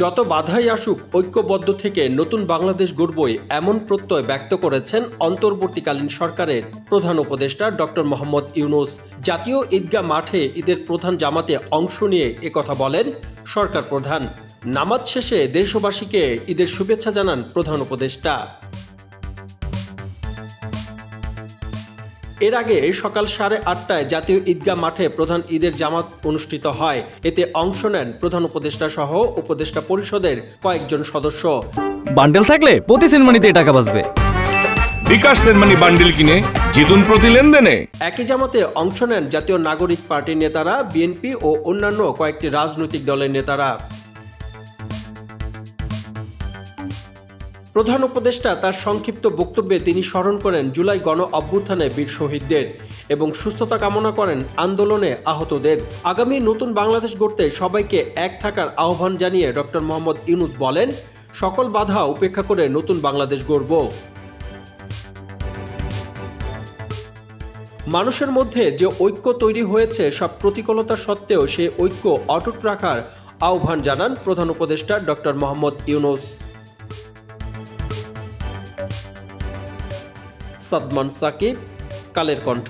যত বাধাই আসুক, ঐক্যবদ্ধ থেকে নতুন বাংলাদেশ গড়বই এমন প্রত্যয় ব্যক্ত করেছেন অন্তর্বর্তীকালীন সরকারের প্রধান উপদেষ্টা ডক্টর মোহাম্মদ ইউনুস। জাতীয় ঈদগাহ মাঠে ঈদের প্রধান জামাতে অংশ নিয়ে একথা বলেন সরকার প্রধান। নামাজ শেষে দেশবাসীকে ঈদের শুভেচ্ছা জানান প্রধান উপদেষ্টা। এর আগে সকাল সাড়ে আটটায় জাতীয় ঈদগাহ মাঠে প্রধান ঈদের জামাত অনুষ্ঠিত হয়। এতে অংশ নেন প্রধান উপদেষ্টা সহ উপদেষ্টা পরিষদের কয়েকজন সদস্য। বান্ডেল থাকলে প্রতি সেনমানিতে টাকা বাঁচবে। বিকাশ সেনমানি বান্ডিল কিনে জিতুন প্রতি লেনদেনে। একই জামাতে অংশ নেন জাতীয় নাগরিক পার্টির নেতারা বিএনপি ও অন্যান্য কয়েকটি রাজনৈতিক দলের নেতারা। প্রধান উপদেষ্টা তার সংক্ষিপ্ত বক্তব্যে তিনি স্মরণ করেন জুলাই গণ অভ্যুত্থানে বীর শহীদদের এবং সুস্থতা কামনা করেন আন্দোলনে আহতদের। আগামী নতুন বাংলাদেশ গড়তে সবাইকে এক থাকার আহ্বান জানিয়ে ডক্টর মোহাম্মদ ইউনুস বলেন, সকল বাধা উপেক্ষা করে নতুন বাংলাদেশ গড়ব। মানুষের মধ্যে যে ঐক্য তৈরি হয়েছে সব প্রতিকূলতা সত্ত্বেও সে ঐক্য অটুট রাখার আহ্বান জানান প্রধান উপদেষ্টা ডক্টর মোহাম্মদ ইউনুস। সাদমান সাকিব কালের কণ্ঠ।